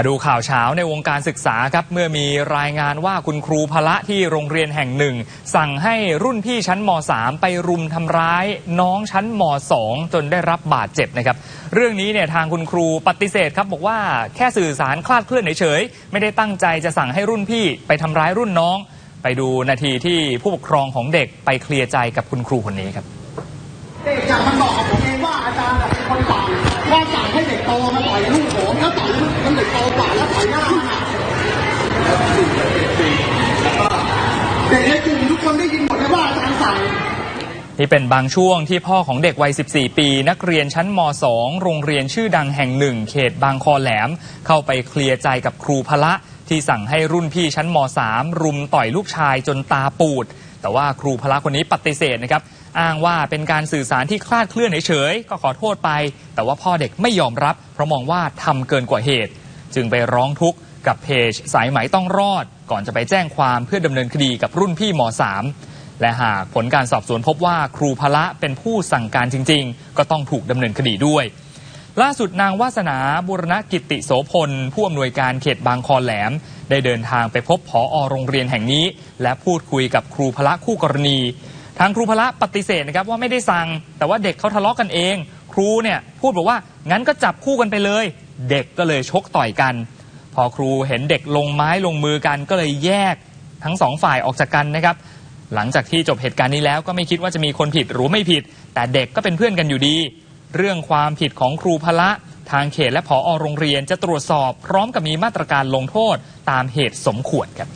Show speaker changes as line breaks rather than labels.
มาดูข่าวเช้าในวงการศึกษาครับเมื่อมีรายงานว่าคุณครูพละที่โรงเรียนแห่งหนึ่ง สั่งให้รุ่นพี่ชั้นม .3 ไปรุมทำร้ายน้องชั้นม .2 จนได้รับบาดเจ็บนะครับ เรื่องนี้เนี่ยทางคุณครูปฏิเสธครับบอกว่าแค่สื่อสารคลาดเคลื่อนเฉยๆไม่ได้ตั้งใจจะสั่งให้รุ่นพี่ไปทำร้ายรุ่นน้อง ไปดูนาทีที่ผู้ปกครองของเด็กไปเคลียร์ใจกับคุณครูคนนี้ครับ
เด็กอะมันบอกกับผมเองว่าอาจารย์เป็นคนสั่งว่าสั่งให้เด็กโตมาต่อยลูกผมแล้วต่อยลูกมันเด็กโตกว่าแล้วต่อยหน้าหัก เด็กในกลุ่มทุกคนได้ยินหมดเลยว่าอาจารย์สั่ง
นี่เป็นบางช่วงที่พ่อของเด็กวัย 14 ปี นักเรียนชั้นม .2 โรงเรียนชื่อดังแห่งหนึ่ง เขตบางคอแหลม เข้าไปเคลียร์ใจกับครูพละ ที่สั่งให้รุ่นพี่ชั้นม .3 รุมต่อยลูกชายจนตาปูด แต่ว่าครูพละคนนี้ปฏิเสธนะครับ อ้างว่าเป็นการสื่อสารที่คลาดเคลื่อนเฉยๆก็ขอโทษไป แต่ว่าพ่อเด็กไม่ยอมรับ เพราะมองว่าทำเกินกว่าเหตุ จึงไปร้องทุกข์ กับเพจสายไหมต้องรอด ก่อนจะไปแจ้งความเพื่อดำเนินคดีกับรุ่นพี่ม .3 และหากผลการสอบสวนพบว่าครูพละเป็นผู้สั่งการจริง ๆ ก็ต้องถูกดำเนินคดีด้วย ล่าสุดนางวาสนาบุรณกิติโสพล ผู้อำนวยการเขตบางคอแหลม ได้เดินทางไปพบผอโรงเรียนแห่งนี้ และพูดคุยกับครูพละคู่กรณีทางครูพละปฏิเสธนะครับว่าไม่ได้สั่ง แต่ว่าเด็กเขาทะเลาะกันเอง ครูเนี่ยพูดบอกว่างั้นก็จับคู่กันไปเลย เด็กก็เลยชกต่อยกัน อครูเห็นเด็กลงไม้ลงมือกันก็เลยแยกทั้งสองฝ่ายออกจากกันนะครับ หลังจากที่จบเหตุการณ์นี้แล้วก็ไม่คิดว่าจะมีคนผิดหรือไม่ผิด แต่เด็กก็เป็นเพื่อนกันอยู่ดี เรื่องความผิดของครูพละ ทางเขตและผอโรงเรียนจะตรวจสอบ พร้อมกับมีมาตรการลงโทษตามเหตุสมควรครับ